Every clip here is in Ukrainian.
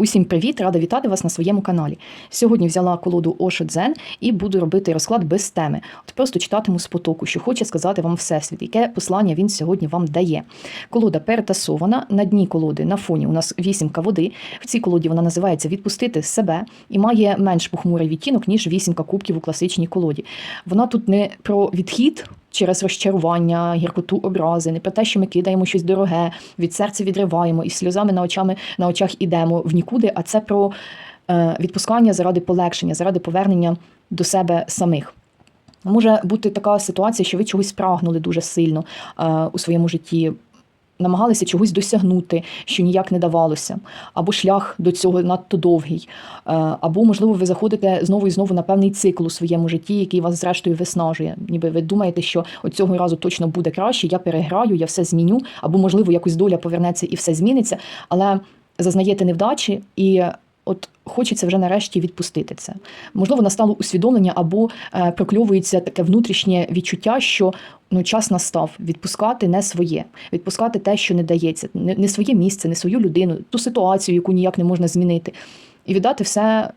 Усім привіт! Рада вітати вас на своєму каналі. Сьогодні взяла колоду Osho Дзен і буду робити розклад без теми. От просто читатиму з потоку, що хоче сказати вам Всесвіт, яке послання він сьогодні вам дає. Колода перетасована. На дні колоди на фоні у нас вісімка води. В цій колоді вона називається Відпустити себе і має менш похмурий відтінок, ніж вісімка кубків у класичній колоді. Вона тут не про відхід. Через розчарування, гіркоту образи, не про те, що ми кидаємо щось дороге, від серця відриваємо і сльозами на очами на очах ідемо в нікуди. А це про е, відпускання заради полегшення, заради повернення до себе самих. Може бути така ситуація, що ви чогось прагнули дуже сильно е, у своєму житті. Намагалися чогось досягнути, що ніяк не давалося, або шлях до цього надто довгий, Е, або, можливо, ви заходите знову і знову на певний цикл у своєму житті, який вас зрештою виснажує. Ніби ви думаєте, що цього разу точно буде краще, я переграю, я все зміню, або, можливо, якось доля повернеться і все зміниться, але зазнаєте невдачі і. От хочеться вже нарешті відпустити це. Можливо, настало усвідомлення або е, прокльовується таке внутрішнє відчуття, що ну час настав відпускати не своє, відпускати те, що не дається, не, своє місце, не свою людину, ту ситуацію, яку ніяк не можна змінити, і віддати все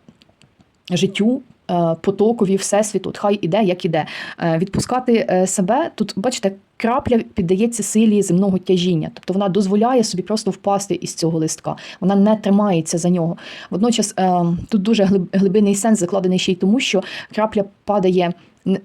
життю. е, Потокові всесвіту, от хай іде, як іде. Е, Відпускати себе тут, бачите, крапля піддається силі земного тяжіння, тобто вона дозволяє собі просто впасти із цього листка. Вона не тримається за нього. Водночас е, тут дуже глибинний сенс закладений ще й тому, що крапля падає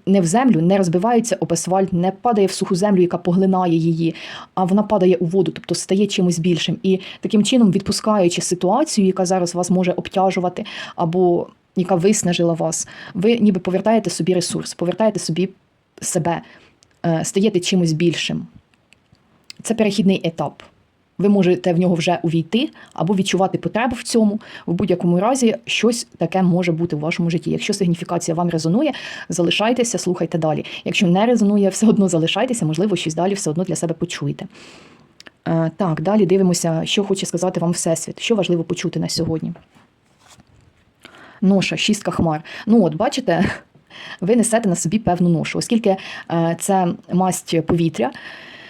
не в землю, не розбивається об асфальт, не падає в суху землю, яка поглинає її, а вона падає у воду, тобто стає чимось більшим. І таким чином, відпускаючи ситуацію, яка зараз вас може обтяжувати, або яка виснажила вас, ви ніби повертаєте собі ресурс, повертаєте собі себе, стаєте чимось більшим. Це перехідний етап. Ви можете в нього вже увійти або відчувати потребу в цьому. В будь-якому разі щось таке може бути в вашому житті. Якщо сигніфікація вам резонує, залишайтеся, слухайте далі. Якщо не резонує, все одно залишайтеся, можливо, щось далі все одно для себе почуєте. Е, Так, далі дивимося, що хоче сказати вам Всесвіт, що важливо почути на сьогодні. Ноша, шістка хмар. Ну, от, бачите, ви несете на собі певну ношу, оскільки е, це масть повітря.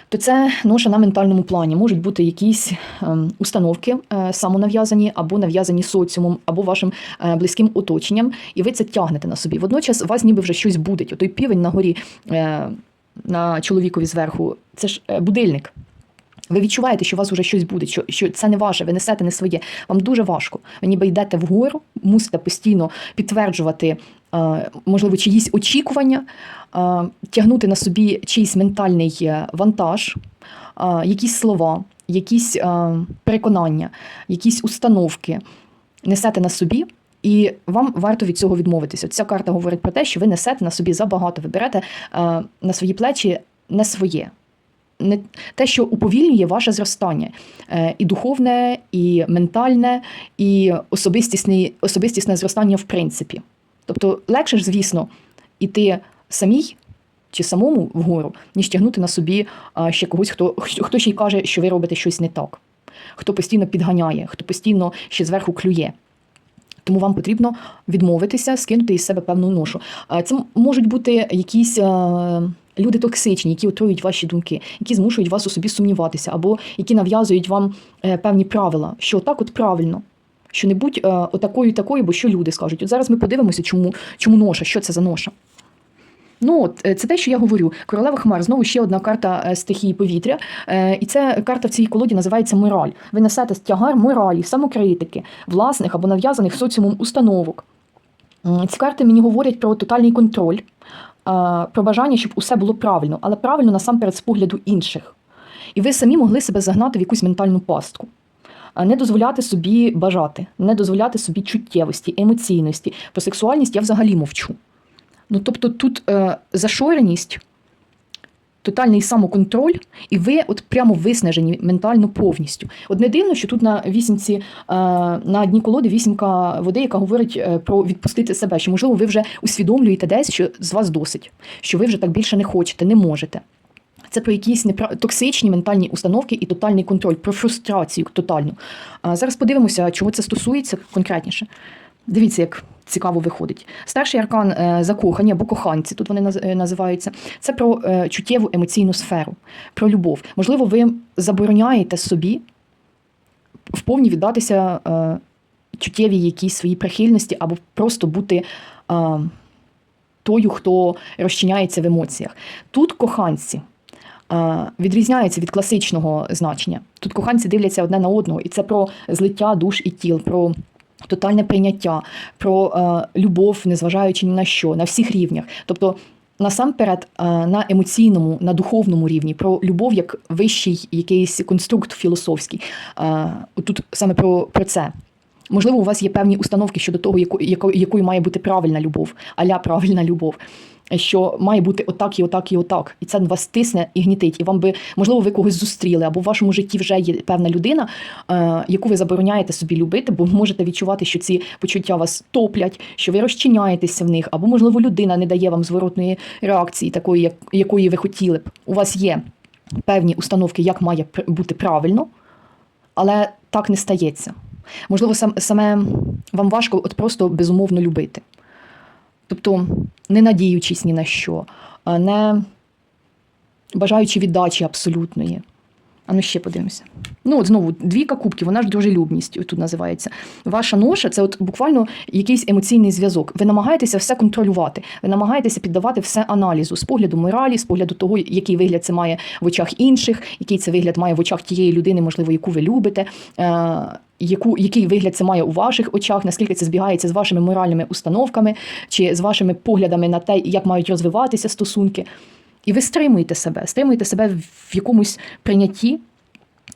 То це ноша на ментальному плані. Можуть бути якісь ем, установки е, самонав'язані або нав'язані соціумом, або вашим е, близьким оточенням, і ви це тягнете на собі. Водночас у вас ніби вже щось буде. Отой півень на горі на чоловікові зверху це ж будильник. Ви відчуваєте, що у вас вже щось буде, що, що це не ваше, ви несете не своє. Вам дуже важко. Ви ніби йдете вгору, мусите постійно підтверджувати, можливо, чиїсь очікування, е, тягнути на собі чийсь ментальний е, вантаж, е, якісь слова, якісь е, переконання, якісь установки несете на собі. І вам варто від цього відмовитися. Ця карта говорить про те, що ви несете на собі забагато, ви берете е, на свої плечі не своє не те, що уповільнює ваше зростання Е, і духовне, і ментальне, і особистісне, особистісне зростання в принципі. Тобто легше ж, звісно, іти самій чи самому вгору, ніж тягнути на собі ще когось, хто, хто ще й каже, що ви робите щось не так, хто постійно підганяє, хто постійно ще зверху клює. Тому вам потрібно відмовитися, скинути із себе певну ношу. Це можуть бути якісь люди токсичні, які отруюють ваші думки, які змушують вас у собі сумніватися, або які нав'язують вам е, певні правила, що так от правильно. Що не будь е, отакою такою, бо що люди скажуть. От зараз ми подивимося, чому, чому ноша, що це за ноша. Ну, от е, це те, що я говорю. Королева Хмар знову ще одна карта е, стихії повітря. І ця карта в цій колоді називається мораль. Ви несете тягар моралі, самокритики, власних або нав'язаних соціумом установок. Ці карти мені говорять про тотальний контроль, про бажання, щоб усе було правильно, але правильно насамперед з погляду інших. І ви самі могли себе загнати в якусь ментальну пастку. А Не дозволяти собі бажати, не дозволяти собі чуттєвості, емоційності. Про сексуальність я взагалі мовчу. Ну, тобто тут е, зашореність, тотальний самоконтроль, і ви от прямо виснажені ментально повністю. От не дивно, що тут на вісімці, е, на дні колоди вісімка води, яка говорить е, про відпустити себе, що, можливо, ви вже усвідомлюєте десь, що з вас досить, що ви вже так більше не хочете, не можете. Це про якісь непра... токсичні ментальні установки і тотальний контроль, про фрустрацію тотальну. А зараз подивимося, чого це стосується конкретніше. Дивіться, як цікаво виходить. Старший аркан е, закохані або коханці, тут вони е, називаються. Це про е, чуттєву емоційну сферу, про любов. Можливо, ви забороняєте собі вповні віддатися чуттєві якісь свої прихильності, або просто бути тою, хто розчиняється в емоціях. Тут коханці. Е, Відрізняються від класичного значення. Тут коханці дивляться одне на одного, і це про злиття душ і тіл, про тотальне прийняття, про е, любов, незважаючи ні на що, на всіх рівнях. Тобто, насамперед, е, на емоційному, на духовному рівні, про любов як вищий якийсь конструкт філософський. Тут саме про, про це. Можливо, у вас є певні установки щодо того, яко, яко, якою має бути правильна любов, аля правильна любов. Що має бути отак і отак і отак, і це вас тисне і гнітить. І вам би можливо ви когось зустріли, або в вашому житті вже є певна людина, е, яку ви забороняєте собі любити, бо можете відчувати, що ці почуття вас топлять, що ви розчиняєтеся в них, або можливо людина не дає вам зворотної реакції, такої, як, якої ви хотіли б. У вас є певні установки, як має бути правильно, але так не стається. Можливо, сам, саме вам важко от просто безумовно любити. Тобто, не надіючись ні на що, не бажаючи віддачі абсолютної. А ну ще подивимося. Ну, от знову двійка кубків, вона ж дружелюбність тут називається. Ваша ноша це от буквально якийсь емоційний зв'язок. Ви намагаєтеся все контролювати, ви намагаєтеся піддавати все аналізу з погляду моралі, з погляду того, який вигляд це має в очах інших, який це вигляд має в очах тієї людини, можливо, яку ви любите. Е- яку, який вигляд це має у ваших очах, наскільки це збігається з вашими моральними установками чи з вашими поглядами на те, як мають розвиватися стосунки. І ви стримуєте себе, стримуєте себе в якомусь прийнятті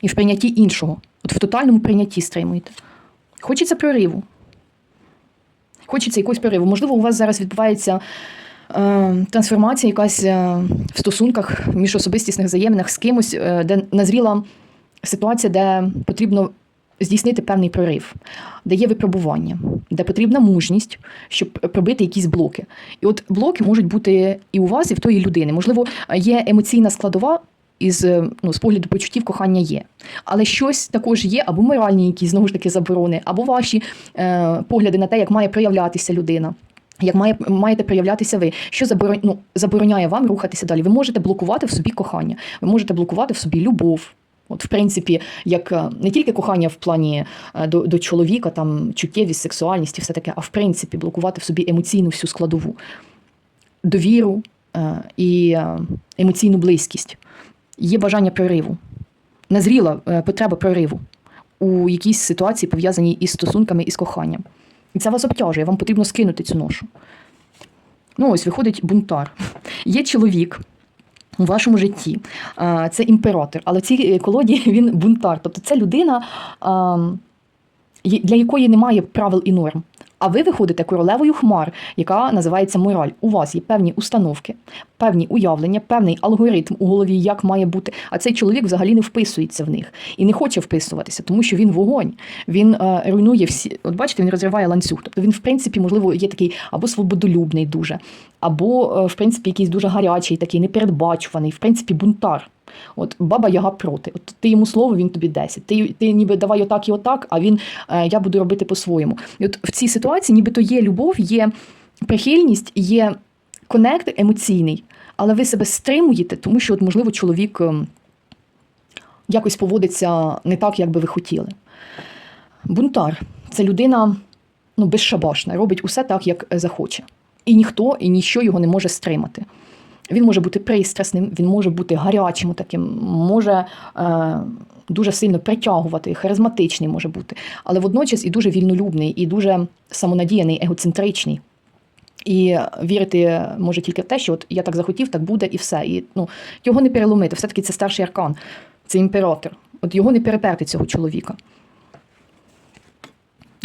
і в прийнятті іншого. От в тотальному прийнятті стримуєте. Хочеться прориву. Хочеться якогось прориву. Можливо, у вас зараз відбувається е, трансформація якась е, в стосунках між особистісних взаєминах з кимось, е, де назріла ситуація, де потрібно здійснити певний прорив, де є випробування, де потрібна мужність, щоб пробити якісь блоки. І от блоки можуть бути і у вас, і в тої людини. Можливо, є емоційна складова. Із ну, з погляду почуттів кохання є, але щось також є, або моральні, якісь знову ж таки заборони, або ваші е, погляди на те, як має проявлятися людина, як має маєте проявлятися ви, що заборон, ну, забороняє вам рухатися далі. Ви можете блокувати в собі кохання, ви можете блокувати в собі любов. От, в принципі, як е, не тільки кохання в плані е, до, до чоловіка, там чуттєвість, сексуальність і все таке, а в принципі блокувати в собі емоційну всю складову, довіру е, і емоційну близькість. Є бажання прориву, назріла потреба прориву у якійсь ситуації, пов'язаній із стосунками і з коханням. І це вас обтяжує, вам потрібно скинути цю ношу. Ну, ось виходить бунтар. Є чоловік, у вашому житті. Це імператор, але в цій колоді він бунтар. Тобто це людина, для якої немає правил і норм. А ви виходите королевою хмар, яка називається мораль. У вас є певні установки, певні уявлення, певний алгоритм у голові, як має бути. А цей чоловік взагалі не вписується в них і не хоче вписуватися, тому що він вогонь. Він е, руйнує всі. От бачите, він розриває ланцюг. Тобто він, в принципі, можливо, є такий або свободолюбний дуже, або, е, в принципі, якийсь дуже гарячий, такий непередбачуваний, в принципі, бунтар. От баба Яга проти. От ти йому слово, він тобі 10. Ти, ти ніби давай отак і отак, а він е, я буду робити по-своєму. І от в цій ситуації, нібито є любов, є прихильність, є конект емоційний, але ви себе стримуєте, тому що, от, можливо, чоловік ем, якось поводиться не так, як би ви хотіли. Бунтар це людина ну, безшабашна, робить усе так, як захоче. І ніхто і ніщо його не може стримати. Він може бути пристрасним, він може бути гарячим таким, може е, дуже сильно притягувати, харизматичний може бути, але водночас і дуже вільнолюбний, і дуже самонадіяний, егоцентричний. І вірити може тільки в те, що от я так захотів, так буде, і все. І ну, його не переломити. Все-таки це старший аркан, це імператор. От його не переперти цього чоловіка.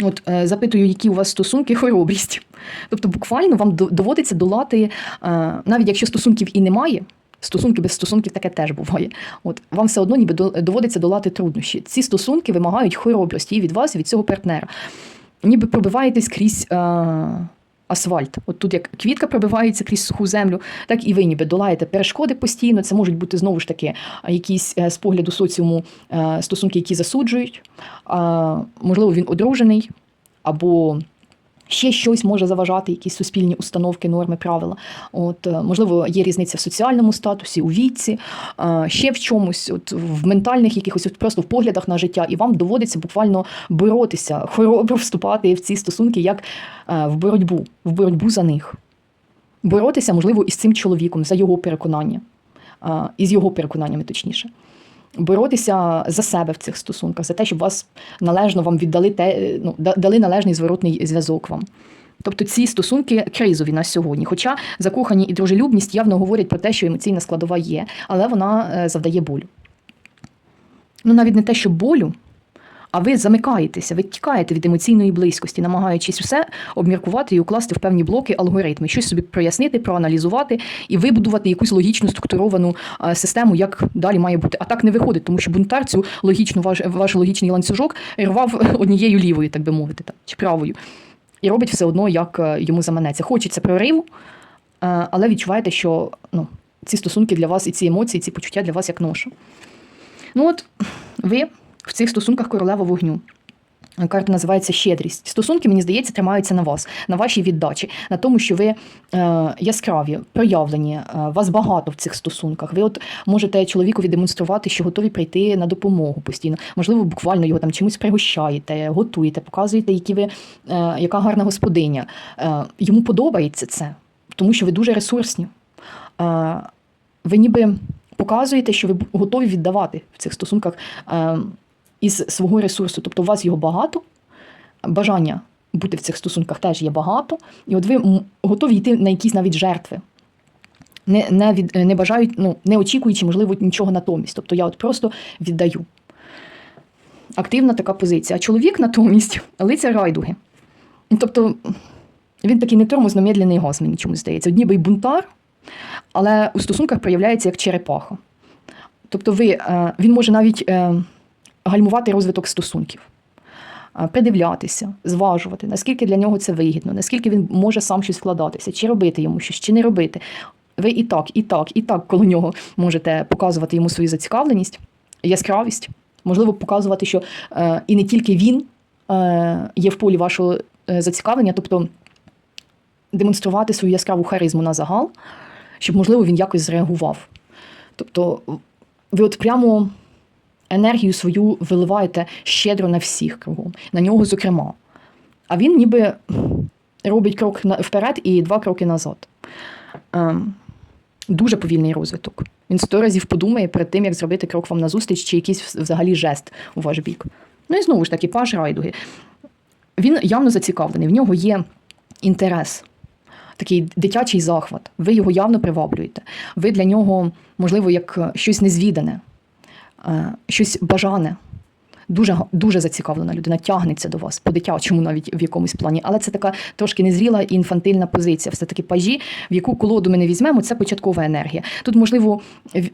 От е, запитую, які у вас стосунки, хоробрість. Тобто, буквально вам доводиться долати, е, навіть якщо стосунків і немає. Стосунки без стосунків таке теж буває. От вам все одно ніби доводиться долати труднощі. Ці стосунки вимагають хоробрості і від вас, і від цього партнера. Ніби пробиваєтесь крізь е, асфальт. От тут як квітка пробивається крізь суху землю, так і ви ніби долаєте перешкоди постійно. Це можуть бути знову ж таки якісь е, з погляду соціуму е, стосунки, які засуджують. Можливо, він одружений, або Ще щось може заважати, якісь суспільні установки, норми, правила. От, е, можливо, є різниця в соціальному статусі, у віці, е, ще в чомусь, от в ментальних якихось, от просто в поглядах на життя, і вам доводиться буквально боротися, хоробро вступати в ці стосунки, як е, в боротьбу, в боротьбу за них. Боротися, можливо, із цим чоловіком за його переконання, із його переконаннями, точніше. Боротися за себе в цих стосунках, за те, щоб вас належно вам віддали те, ну, дали належний зворотний зв'язок вам. Тобто ці стосунки кризові на сьогодні. Хоча закохані і дружелюбність явно говорять про те, що емоційна складова є, але вона е, завдає болю. Ну, навіть не те, що болю, а ви замикаєтеся, ви тікаєте від емоційної близькості, намагаючись усе обміркувати і укласти в певні блоки алгоритми, щось собі прояснити, проаналізувати і вибудувати якусь логічну структуровану е, систему, як далі має бути. А так не виходить, тому що бунтар цю логічну ваш, ваш логічний ланцюжок рвав однією лівою, так би мовити, так, чи правою. І робить все одно, як е, йому заманеться. Хочеться прориву, е, але відчуваєте, що ну, ці стосунки для вас і ці емоції, ці почуття для вас як ноша. Ну от ви в цих стосунках королева вогню. Карта називається щедрість. Стосунки, мені здається, тримаються на вас, на вашій віддачі, на тому, що ви е, яскраві, проявлені, е, вас багато в цих стосунках. Ви от можете чоловікові демонструвати, що готові прийти на допомогу постійно. Можливо, буквально його там чимось пригощаєте, готуєте, показуєте, які ви, е, яка гарна господиня. Е, йому подобається це, тому що ви дуже ресурсні. Е, ви ніби показуєте, що ви готові віддавати в цих стосунках е, із свого ресурсу. Тобто у вас його багато, бажання бути в цих стосунках теж є багато, і от ви готові йти на якісь навіть жертви. Не, не, від, не бажають, ну, не очікуючи, можливо, нічого натомість. Тобто я от просто віддаю. Активна така позиція. А чоловік натомість лиця райдуги. Тобто він такий не тормозно медленний газ, мені чомусь здається. От ніби й бунтар, але у стосунках проявляється як черепаха. Тобто ви, е, він може навіть е, гальмувати розвиток стосунків, придивлятися, зважувати, наскільки для нього це вигідно, наскільки він може сам щось вкладатися, чи робити йому щось, чи не робити. Ви і так, і так, і так коло нього можете показувати йому свою зацікавленість, яскравість, можливо, показувати, що е, і не тільки він е, є в полі вашого е, зацікавлення, тобто демонструвати свою яскраву харизму на загал, щоб, можливо, він якось зреагував. Тобто, ви от прямо енергію свою виливаєте щедро на всіх кругом, на нього, зокрема. А він ніби робить крок вперед і два кроки назад. Ем, дуже повільний розвиток. Він сто разів подумає перед тим, як зробити крок вам назустріч чи якийсь взагалі жест у ваш бік. Ну і знову ж таки, паш райдуги. Він явно зацікавлений, в нього є інтерес, такий дитячий захват. Ви його явно приваблюєте. Ви для нього, можливо, як щось незвідане, щось бажане. Дуже, дуже зацікавлена людина, тягнеться до вас, по-дитячому навіть в якомусь плані. Але це така трошки незріла і інфантильна позиція. Все-таки пажі, в яку колоду ми не візьмемо, це початкова енергія. Тут, можливо,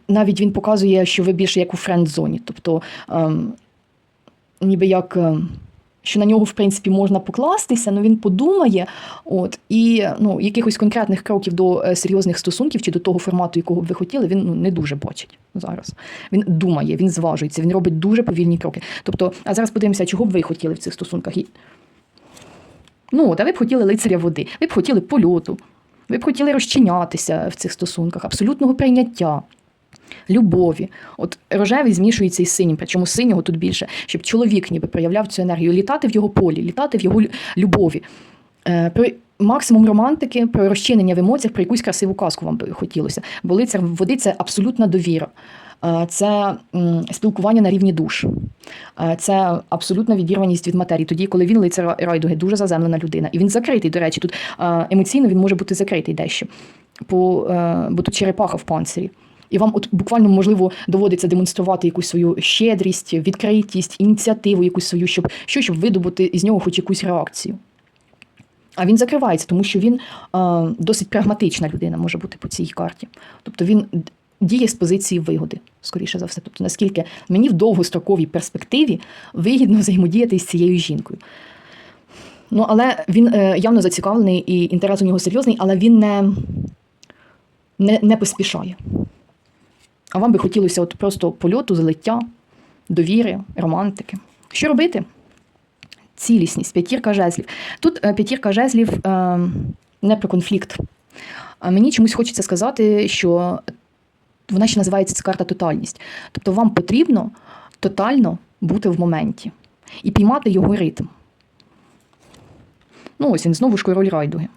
навіть він показує, що ви більше як у френд-зоні. Тобто, ем, ніби як. ем, що на нього, в принципі, можна покластися, але він подумає, от, і ну, якихось конкретних кроків до е, серйозних стосунків чи до того формату, якого б ви хотіли, він ну, не дуже бачить зараз. Він думає, він зважується, він робить дуже повільні кроки. Тобто, а зараз подивимося, чого б ви хотіли в цих стосунках. Ну, от, а ви б хотіли лицаря води, ви б хотіли польоту, ви б хотіли розчинятися в цих стосунках, абсолютного прийняття. Любові, от рожевий змішується із синім, причому синього тут більше, щоб чоловік ніби проявляв цю енергію, літати в його полі, літати в його любові. Е, Про максимум романтики, про розчинення в емоціях, про якусь красиву казку вам би хотілося. Бо лицар води це абсолютна довіра. Е, Це спілкування на рівні душ, Е, це абсолютна відірваність від матерії. Тоді, коли він лицар райдуги, дуже заземлена людина. І він закритий, до речі, тут емоційно він може бути закритий дещо, бо тут черепаха в панцирі. І вам от буквально можливо доводиться демонструвати якусь свою щедрість, відкритість, ініціативу, якусь свою, щоб що, щоб видобути із нього хоч якусь реакцію. А він закривається, тому що він е, досить прагматична людина може бути по цій карті. Тобто він діє з позиції вигоди, скоріше за все. Тобто, наскільки мені в довгостроковій перспективі вигідно взаємодіяти з цією жінкою. Ну, але він е, явно зацікавлений і інтерес у нього серйозний, але він не, не, не поспішає. А вам би хотілося от просто польоту, злиття, довіри, романтики. Що робити? цілісність, п'ятірка жезлів. Тут е, п'ятірка жезлів е, не про конфлікт. Мені чомусь хочеться сказати, що вона ще називається ця карта тотальність. Тобто вам потрібно тотально бути в моменті і піймати його ритм. Ну, ось він знову ж король райдуги.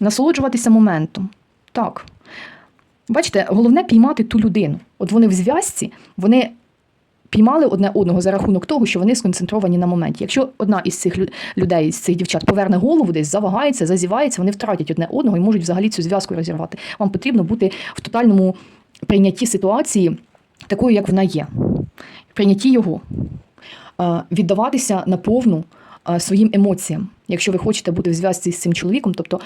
Насолоджуватися моментом. Так. Бачите, головне піймати ту людину. От вони в зв'язці, вони піймали одне одного за рахунок того, що вони сконцентровані на моменті. Якщо одна із цих людей, з цих дівчат поверне голову десь, завагається, зазівається, вони втратять одне одного і можуть взагалі цю зв'язку розірвати. Вам потрібно бути в тотальному прийнятті ситуації такою, як вона є. Прийнятті його. Віддаватися наповну своїм емоціям, якщо ви хочете бути в зв'язці з цим чоловіком, тобто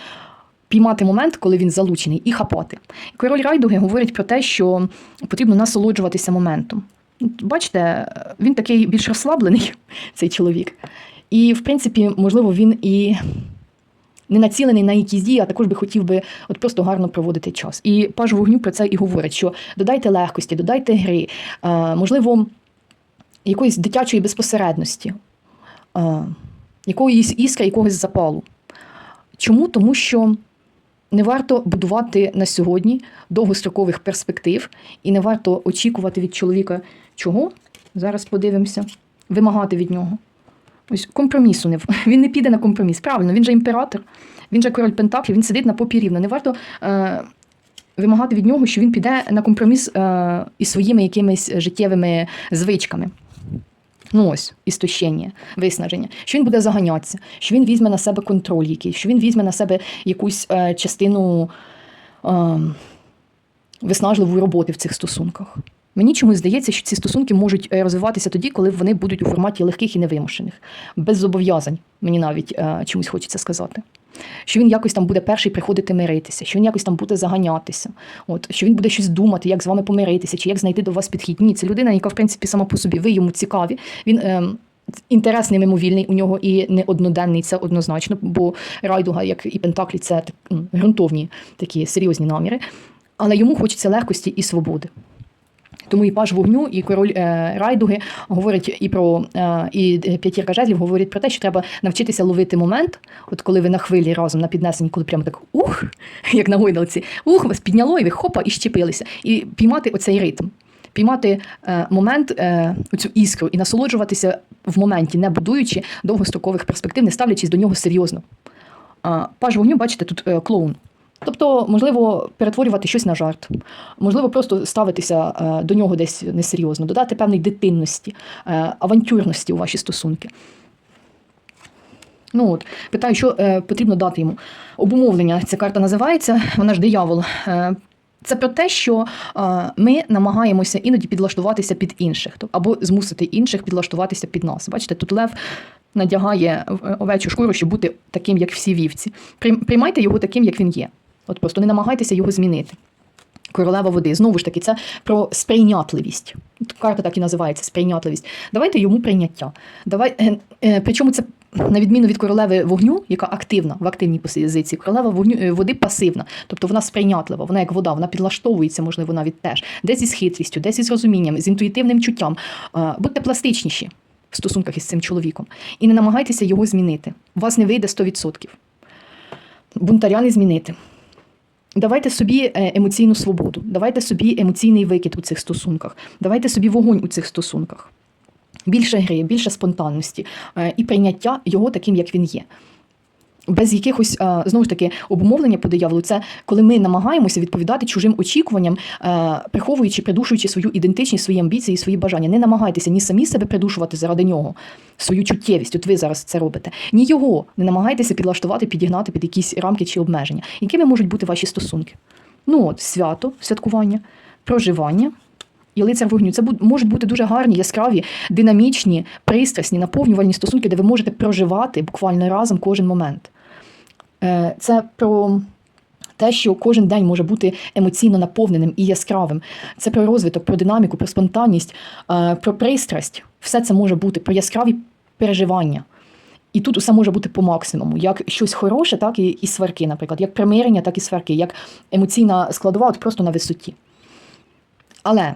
піймати момент, коли він залучений, і хапати. Король райдуги говорить про те, що потрібно насолоджуватися моментом. Бачите, він такий більш розслаблений, цей чоловік. І, в принципі, можливо, він і не націлений на якісь дії, а також би хотів би от просто гарно проводити час. І паж вогню про це і говорить: що додайте легкості, додайте гри, можливо, якоїсь дитячої безпосередності, якоїсь іскри, якогось запалу. Чому? Тому що не варто будувати на сьогодні довгострокових перспектив, і не варто очікувати від чоловіка чого. Зараз подивимося, вимагати від нього. Ось компромісу не він не піде на компроміс. Правильно, він же імператор, він же король Пентаклів, він сидить на попі рівно. Не варто е, вимагати від нього, що він піде на компроміс е, із своїми якимись життєвими звичками. Ну ось, істощення, виснаження, що він буде заганятися, що він візьме на себе контроль якийсь, що він візьме на себе якусь е, частину е, виснажливої роботи в цих стосунках. Мені чомусь здається, що ці стосунки можуть е, розвиватися тоді, коли вони будуть у форматі легких і невимушених, без зобов'язань, мені навіть е, чомусь хочеться сказати. Що він якось там буде перший приходити миритися, що він якось там буде заганятися, от, що він буде щось думати, як з вами помиритися, чи як знайти до вас підхід. Ні, це людина, яка, в принципі, сама по собі, ви йому цікаві. Він ем, інтерес немимовільний у нього і не одноденний, це однозначно, бо райдуга, як і Пентаклі, це ґрунтовні такі серйозні наміри. Але йому хочеться легкості і свободи. Тому і паж вогню, і король е, райдуги говорять і про е, і п'ятірка жезлів говорять про те, що треба навчитися ловити момент, от коли ви на хвилі разом на піднесенні, коли прямо так ух, як на гойдалці, ух, вас підняло, і ви хопа і щепилися, і піймати оцей ритм. Піймати е, момент, цю іскру і насолоджуватися в моменті, не будуючи довгострокових перспектив, не ставлячись до нього серйозно. Паж вогню, бачите, тут клоун. Тобто, можливо, перетворювати щось на жарт, можливо, просто ставитися е, до нього десь несерйозно, додати певної дитинності, е, авантюрності у ваші стосунки. Ну от, питаю, що е, потрібно дати йому. Обумовлення ця карта називається, вона ж диявол. Е, це про те, що е, ми намагаємося іноді підлаштуватися під інших, тобто, або змусити інших підлаштуватися під нас. Бачите, тут лев надягає е, овечу шкуру, щоб бути таким, як всі вівці. Прийм- Приймайте його таким, як він є. От просто не намагайтеся його змінити. Королева води. Знову ж таки, це про сприйнятливість. Карта так і називається сприйнятливість. Давайте йому прийняття. Давай, е, е, причому це на відміну від королеви вогню, яка активна в активній позиції, королева вогню е, води пасивна, тобто вона сприйнятлива, вона як вода, вона підлаштовується, можливо, навіть теж, десь із хитрістю, десь із розумінням, з інтуїтивним чуттям. Будьте пластичніші в стосунках із цим чоловіком і не намагайтеся його змінити. У вас не вийде 100%. Бунтаря не змінити. Давайте собі е, емоційну свободу, давайте собі емоційний викид у цих стосунках, давайте собі вогонь у цих стосунках. Більше гри, більше спонтанності е, і прийняття його таким, як він є. Без якихось е, знову ж таки обумовлення по дияволу, це коли ми намагаємося відповідати чужим очікуванням, е, приховуючи, придушуючи свою ідентичність, свої амбіції, свої бажання. Не намагайтеся ні самі себе придушувати заради нього, свою чуттєвість. От ви зараз це робите. Ні його не намагайтеся підлаштувати, підігнати під якісь рамки чи обмеження. Якими можуть бути ваші стосунки? Ну от свято, святкування, проживання. І лицар вогню це можуть бути дуже гарні, яскраві, динамічні, пристрасні, наповнювальні стосунки, де ви можете проживати буквально разом кожен момент. Е, Це про те, що кожен день може бути емоційно наповненим і яскравим. Це про розвиток, про динаміку, про спонтанність, е, про пристрасть. Все це може бути про яскраві переживання. І тут усе може бути по максимуму, як щось хороше, так і, і сварки, наприклад, як примирення, так і сварки, як емоційна складова, от просто на висоті. Але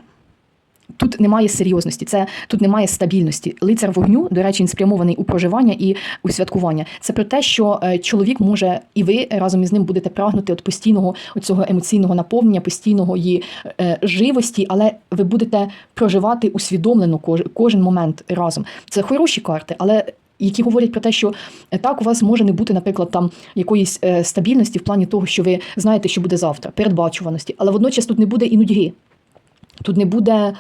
тут немає серйозності, це тут немає стабільності. Лицар вогню, до речі, він спрямований у проживання і у святкування. Це про те, що е, чоловік може, і ви разом із ним будете прагнути от постійного цього емоційного наповнення, постійного її е, живості, але ви будете проживати усвідомлено кож, кожен момент разом. Це хороші карти, але. Які говорять про те, що е, так у вас може не бути, наприклад, там якоїсь стабільності в плані того, що ви знаєте, що буде завтра, передбачуваності, але водночас тут не буде і нудьги. Тут не буде е,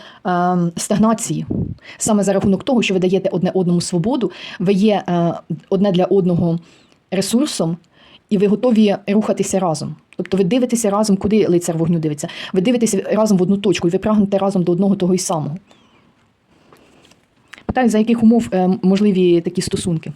стагнації. Саме за рахунок того, що ви даєте одне одному свободу, ви є е, одне для одного ресурсом, і ви готові рухатися разом. Тобто ви дивитеся разом, куди лицар вогню дивиться. Ви дивитеся разом в одну точку, і ви прагнете разом до одного того й самого. Питаю, за яких умов е, можливі такі стосунки?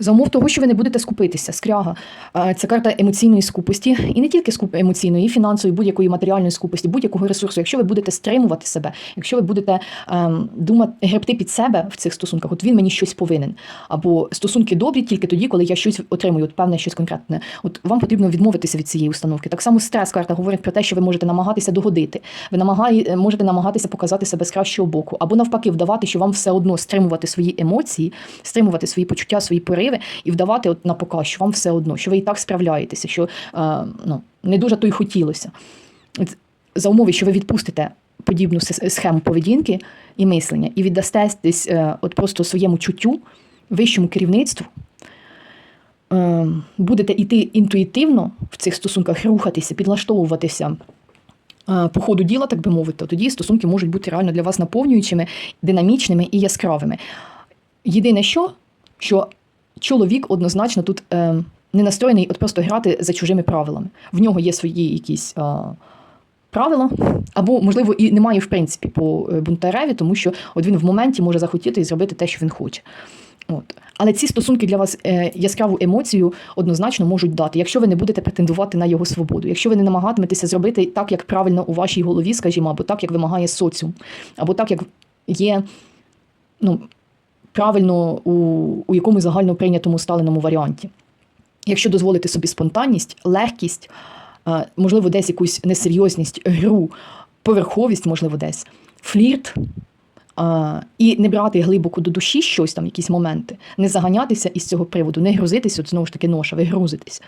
За умов того, що ви не будете скупитися, скряга. Е, Це карта емоційної скупості, і не тільки скуп емоційної, і фінансової, будь-якої матеріальної скупості, будь-якого ресурсу. Якщо ви будете стримувати себе, якщо ви будете ем, думати гребти під себе в цих стосунках, от він мені щось повинен. Або стосунки добрі тільки тоді, коли я щось отримую, от певне щось конкретне. От вам потрібно відмовитися від цієї установки. Так само стрес карта говорить про те, що ви можете намагатися догодити. Ви намагає, можете намагатися показати себе з кращого боку, або навпаки, вдавати, що вам все одно стримувати свої емоції, стримувати свої почуття, свої пориви і вдавати от на показ, що вам все одно, що ви і так справляєтеся, що е, ну, не дуже то й хотілося. За умови, що ви відпустите подібну схему поведінки і мислення, і віддастесь е, от просто своєму чуттю, вищому керівництву, е, будете йти інтуїтивно в цих стосунках, рухатися, підлаштовуватися. е, По ходу діла, так би мовити, тоді стосунки можуть бути реально для вас наповнюючими, динамічними і яскравими. Єдине, що, що чоловік однозначно тут е, не настроєний от просто грати за чужими правилами. В нього є свої якісь е, правила, або, можливо, і немає в принципі по е, бунтареві, тому що от він в моменті може захотіти і зробити те, що він хоче. От. Але ці стосунки для вас е, яскраву емоцію однозначно можуть дати, якщо ви не будете претендувати на його свободу, якщо ви не намагатиметеся зробити так, як правильно у вашій голові, скажімо, або так, як вимагає соціум, або так, як є ну, правильно у, у якомусь загально прийнятому сталеному варіанті. Якщо дозволити собі спонтанність, легкість, е, можливо, десь якусь несерйозність, гру, поверховість, можливо, десь, флірт, е, і не брати глибоко до душі щось там, якісь моменти, не заганятися із цього приводу, не грузитися, от знову ж таки, ноша, ви грузитесь.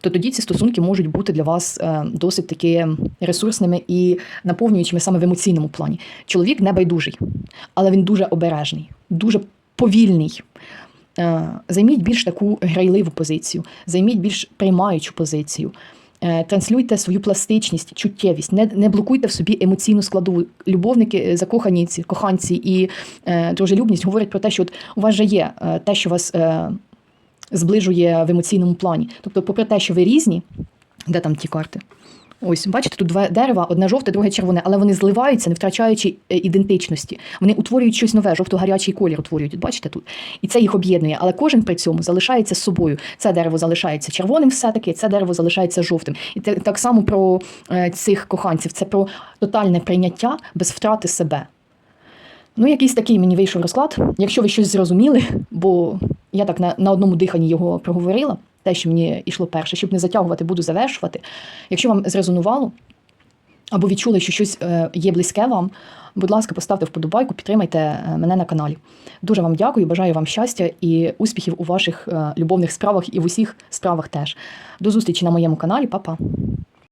То тоді ці стосунки можуть бути для вас е, досить таки ресурсними і наповнюючими саме в емоційному плані. Чоловік не байдужий, але він дуже обережний, дуже повільний. Е, Займіть більш таку грайливу позицію, займіть більш приймаючу позицію. Е, Транслюйте свою пластичність, чуттєвість, не, не блокуйте в собі емоційну складову. Любовники, е, закоханіці, коханці і е, дружелюбність говорять про те, що от у вас же є те, що вас е, зближує в емоційному плані. Тобто, попри те, що ви різні, де там ті карти? Ось, бачите, тут два дерева, одне жовте, друге червоне, але вони зливаються, не втрачаючи е, ідентичності. Вони утворюють щось нове, жовто-гарячий колір утворюють. Бачите тут? І це їх об'єднує. Але кожен при цьому залишається з собою. Це дерево залишається червоним, все-таки, це дерево залишається жовтим. І так само про е, цих коханців. Це про тотальне прийняття без втрати себе. Ну, якийсь такий мені вийшов розклад. Якщо ви щось зрозуміли, бо я так на, на одному диханні його проговорила, те, що мені йшло перше, щоб не затягувати, буду завершувати. Якщо вам зрезонувало, або відчули, що щось е, є близьке вам, будь ласка, поставте вподобайку, підтримайте е, мене на каналі. Дуже вам дякую, бажаю вам щастя і успіхів у ваших е, любовних справах і в усіх справах теж. До зустрічі на моєму каналі, Па-па.